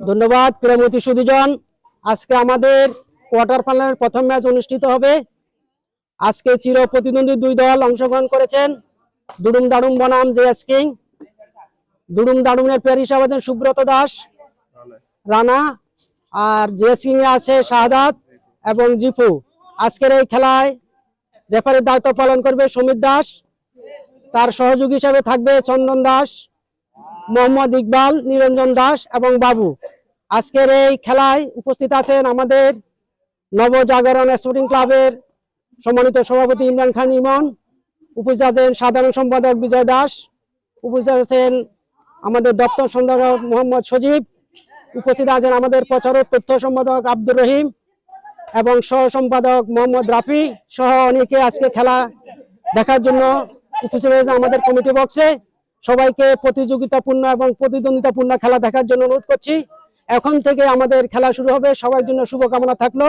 ধন্যবাদ ক্রীড়ামন্ত্রী সুদীজন। আজকে আমাদের কোয়ার্টার ফাইনালের প্রথম ম্যাচ অনুষ্ঠিত হবে। আজকে চির প্রতিদ্বন্দ্বী দুই দল অংশগ্রহণ করেছেন দুডুম দাডুম বনাম জেএস কিং, দুডুম দাডুমের প্লেয়ার হিসাবে আছেন সুব্রত দাস, রানা আর জেএস কিং এ আছে শাহাদাত এবং জিপু আজকের এই খেলায় রেফারির দায়িত্ব পালন করবে সমীর দাস, তার সহযোগী হিসাবে থাকবে চন্দন দাস মোহাম্মদ ইকবাল, নিরঞ্জন দাস এবং বাবু। আজকের এই খেলায় উপস্থিত আছেন আমাদের নবজাগরণ স্পোর্টিং ক্লাবের সম্মানিত সভাপতি ইমরান খান ইমন, উপস্থিত আছেন সাধারণ সম্পাদক বিজয় দাস, উপস্থিত আছেন আমাদের দপ্তর সম্পাদক মোহাম্মদ সজীব, উপস্থিত আছেন আমাদের প্রচারক তথ্য সম্পাদক আব্দুর রহিম এবং সহ সম্পাদক মোহাম্মদ রাফি সহ অনেকে আজকে খেলা দেখার জন্য উপস্থিত হয়েছে আমাদের কমিটি বক্সে। সবাইকে প্রতিযোগিতাপূর্ণ এবং প্রতিদ্বন্দ্বিতাপূর্ণ খেলা দেখার জন্য অনুরোধ করছি। এখন থেকে আমাদের খেলা শুরু হবে। সবার জন্য শুভকামনা থাকল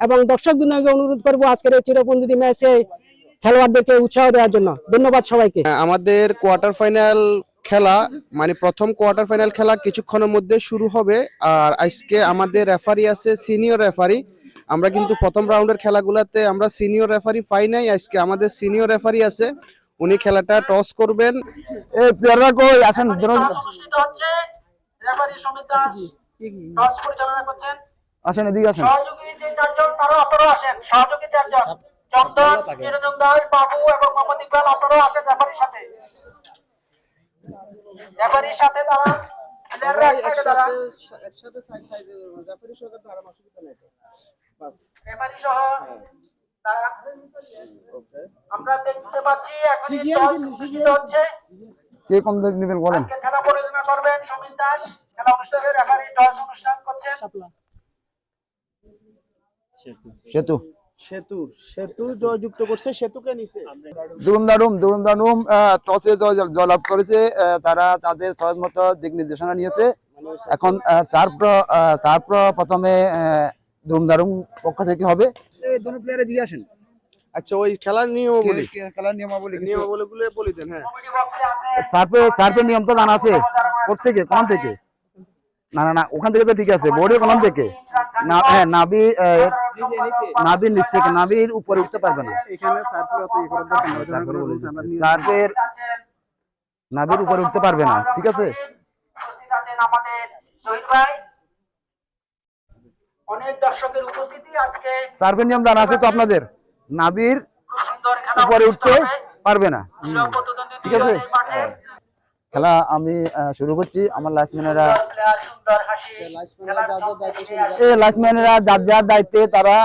এবং দর্শক বিন্দুকে অনুরোধ করব আজকের এই চিরপন্দিতি ম্যাচে খেলোয়াড়দেরকে উৎসাহ দেওয়ার জন্য। ধন্যবাদ সবাইকে। আমাদের কোয়ার্টার ফাইনাল খেলা মানে প্রথম কোয়ার্টার ফাইনাল খেলা কিছুক্ষণের মধ্যে শুরু হবে। আর আজকে আমাদের রেফারি আছে, সিনিয়র রেফারি। আমরা কিন্তু প্রথম রাউন্ডের খেলাগুলোতে আমরা সিনিয়র রেফারি পাই নাই। আজকে আমাদের সিনিয়র রেফারি আছে। উনি খেলাটা টস করবেন। এই প্লেয়াররা কই? আসেন জন- অনুষ্ঠিত হচ্ছে রেফারি সমিত দাস। টস পরিচালনা করছেন। আসেন এদিকে আসেন। সহযোগী যে চারজন তারা আসেন। সহযোগী চারজন। চন্দন নিরঞ্জন দাস বাবু এবং মোহাম্মদ ইকবাল আপনারাও আসেন রেফারির সাথে। রেফারির সাথে তারা প্লেয়াররা এক সাইডে দাঁড়ান। রেফারি সহ তারা আমরা দেখতে পাচ্ছি এখন হচ্ছে। কে কোন দিক নেবেন বলেন? খেলা পরিচালনা করবেন সমীর দাস। খেলা অনুষ্ঠানে রেফারি টস অনুষ্ঠান করছেন। সেতু। সেতু। সেতু জয়যুক্ত করছে সেতুকে নিচে দুরুম দারুম দুরুম টসে জয় জয়লাভ করেছে আহ, তারা তাদের সহজ মতো দিক নির্দেশনা নিয়েছে। এখন আহ, চার চার প্র- প্রথমে দুরুম পক্ষ থেকে হবে? দুটো প্লেয়ারে দিয়ে আসেন। আচ্ছা ওই খেলার নিয়মাবলী। খেলার নিয়মাবলী নিয়মাবলীগুলো বলে দেন হ্যাঁ। সার্পে সার্পের নিয়ম তো জানা আছে। থেকে কোন থেকে? না না না ওখান থেকে তো ঠিক আছে। বোর্ডের কোন থেকে? না হ্যাঁ নাবি আহ, নাবির নিচ থেকে। নাবির উপরে উঠতে পারবে না। এখানে সার্কেল অত ই করার দরকার নেই। ওই ধরনের কোনো rules আমরা নিয়ে- সার্পের নাবির উপরে উঠতে পারবে না। ঠিক আছে? আমাদের শহীদ ভাই। অনেক দর্শকের উপস্থিতি আজকে সার্ভের নিয়ম জানা আছে তো আপনাদের। নাবির উপরে উঠতে পারবে না। ঠিক আছে? খেলা আমি আহ, শুরু করছি। আমার লাইসম্যানেরা। এই লাইসম্যানেরা যার যার দায়িত্বে তারা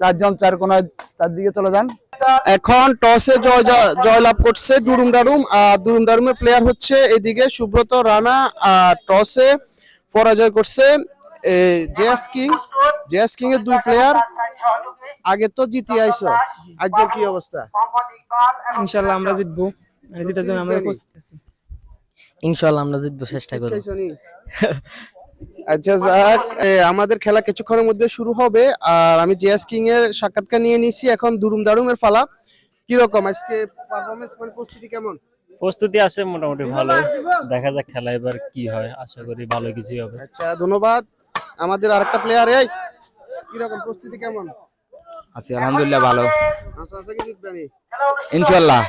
চারজন চার কোনায় চার দিকে চলে যান। এখন টসে জয় জয়- জয়লাভ করছে ডুরুম ডারুম আর ডুরুম ডারুমের প্লেয়ার হচ্ছে এদিকে সুব্রত রানা। আর টসে পরাজয় করছে জেএস কিং জেএস কিং এর দুই প্লেয়ার আগে তো জিতে আইছো আজকের কি অবস্থা? ইনশাল্লাহ আমরা জিতবো। মানে জেতার জন্য আমরা প্রস্তুত আছি। ইনশাল্লাহ আমরা জিতবো চেষ্টা করব। আচ্ছা যাক আমাদের খেলা কিছুক্ষণের মধ্যে শুরু হবে। আর আমি জেএস কিং এর সাক্ষাৎকার নিয়ে নিছি এখন দুরুম দারুম এর ফালা। কীরকম আজকে পারফরমেন্স মানে প্রস্তুতি কেমন? প্রস্তুতি আছে মোটামুটি ভালো দেখা যাক খেলা এবার কি হয়। আশা করি ভালো কিছুই হবে। আচ্ছা ধন্যবাদ। আমাদের আরেকটা প্লেয়ার এই। কীরকম প্রস্তুতি কেমন? আছি আলহামদুলিল্লাহ ভালো। আশা আছে কি জিতবে আমি? ইনশাল্লাহ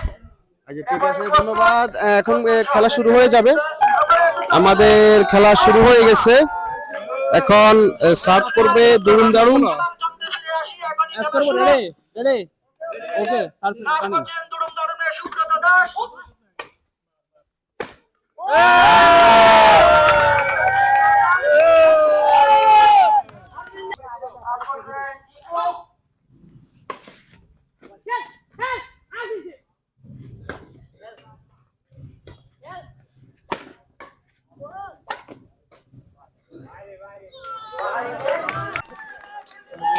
আচ্ছা ঠিক আছে ধন্যবাদ। এখন খেলা শুরু হয়ে যাবে। আমাদের খেলা শুরু হয়ে গেছে। এখন সার্ভ করবে দুরুম দারুম ওকে দুরুম দারুমের সুব্রত দাস।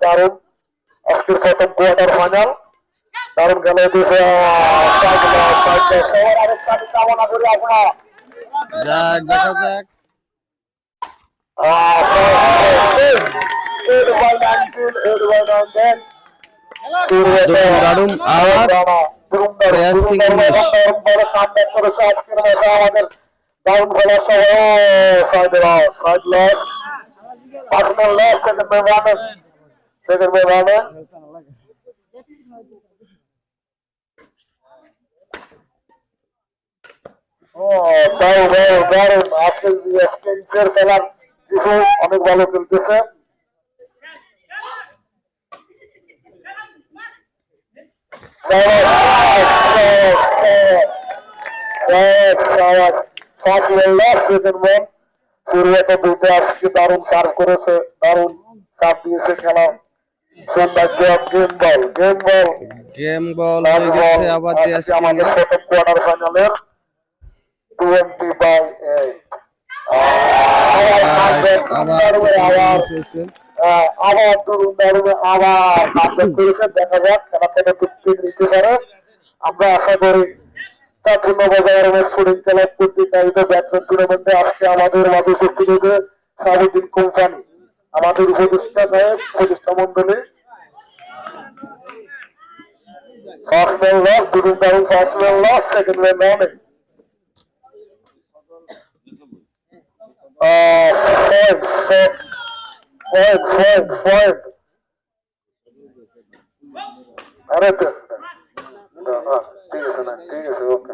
দারুণ আজকের প্রথম কোয়ার্টার ফাইনাল দারুণ গেল কামনা করি আপনার যাক দেখা যাক দারুণ আওয়াজ প্রথম কোয়ার্টার ফাইনাল দারুণ খেলা হইতেছে ফাইভ লস ফাইভ লস সবার আরেকটা আমি কামনা করি আপনার যাক দেখা যাক দারুণ আর রেয়াজ কিং উনিশ। অনেক ভালো খেলতেছে শুরুতে দুটো আজকে দারুণ সার্ভ করেছে দারুণ সার্ভ দিয়েছে খেলা সন্ধ্যা game game ball game ball game ball হয়ে গেছে আবার রেয়াজ আমাদের প্রথম কোয়ার্টার ফাইনালের টোয়েন্টি বাই এইট আবার আবার তরুণ দারুণে আবার কাজ করেছে দেখা যাক, খেলা থেকে চুক্তি নিতে পারে। আমরা আশা করি চারপূর্ণ বাজারের প্রতিনিধিত ব্যাটসম্যান টুর্নামেন্টে আজকে আমাদের মাঝে উপস্থিত আমাদের উপদেষ্টা সাহেব, উপদেষ্টা মন্ডলী ফার্স্ট ম্যান লস দুরুন দারুণ first man loss second man রানে পয়েন্ট পয়েন্ট পয়েন্ট পয়েন্ট আরে তো ঠিক আছে না ঠিক আছে ওকে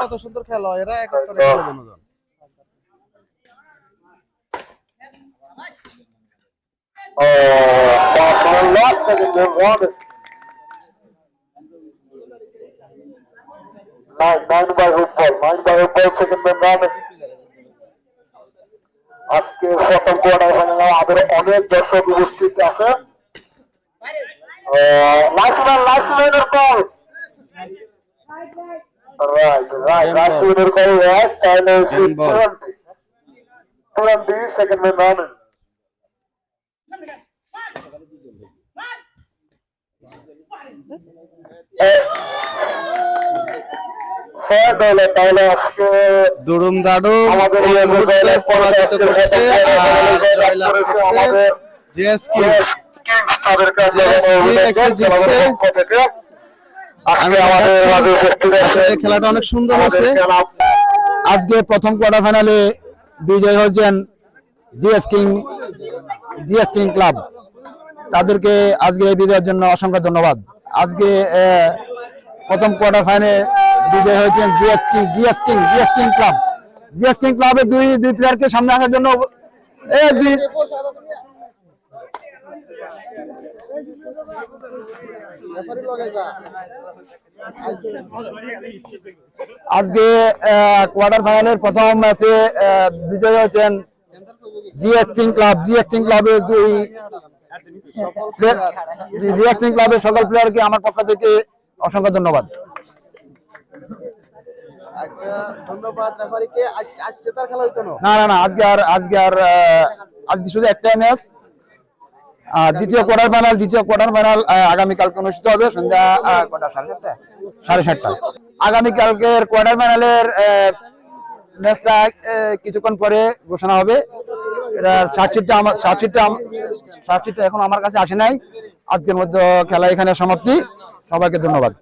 কত সুন্দর খেলা এরা একাত্তরে খেলে দুজন Nine, nine by football, nine by football, second man running. আজকে প্রথম কোয়ার্টার ফাইনালে আমাদের অনেক দর্শক উপস্থিত আছে। লাইসম্যান লাইসম্যানের কল রাইট রাইট লাইসম্যানের কল রাইট তাহলে twenty second man running Durum Darum পরাজিত করছে জয়লাভ করছে খেলাটা অনেক সুন্দর হয়েছে। আজকে প্রথম কোয়ার্টার ফাইনালে বিজয় হয়েছেন GS King GS King club. তাদেরকে আজকে এই বিজয়ের জন্য অসংখ্য ধন্যবাদ। আজকে প্রথম কোয়ার্টার ফাইনালে বিজয় হয়েছেন GS King GS King GS King club. GS King ক্লাবের দুই দুই প্লেয়ারকে সামনে আসার জন্য এ, দুই আজকে কোয়ার্টার ফাইনালের প্রথম ম্যাচে বিজয় হয়েছেন জিএস ক্লাব। জিএস সিং ক্লাবের দুই জিএস সিং ক্লাবের সকল প্লেয়ারকে আমার পক্ষ থেকে অসংখ্য ধন্যবাদ। আচ্ছা ধন্যবাদ রেফারিকে। আজকে আজকে তার খেলা হইতো না? না না আজকে আর আজকে আর আজকে শুধু একটাই ম্যাচ দ্বিতীয় কোয়ার্টার ফাইনাল দ্বিতীয় কোয়ার্টার ফাইনাল অনুষ্ঠিত হবে সন্ধ্যা কটা? সাড়ে সাতটা? সাড়ে সাতটা। আগামীকালকের কোয়ার্টার ফাইনালের ম্যাচটা কিছুক্ষণ পরে ঘোষণা হবে। সাতশিটটা আমার সাতশিটটা সাতশিটটা এখন আমার কাছে আসে নাই। আজকের মধ্যে খেলা এখানে সমাপ্তি। সবাইকে ধন্যবাদ।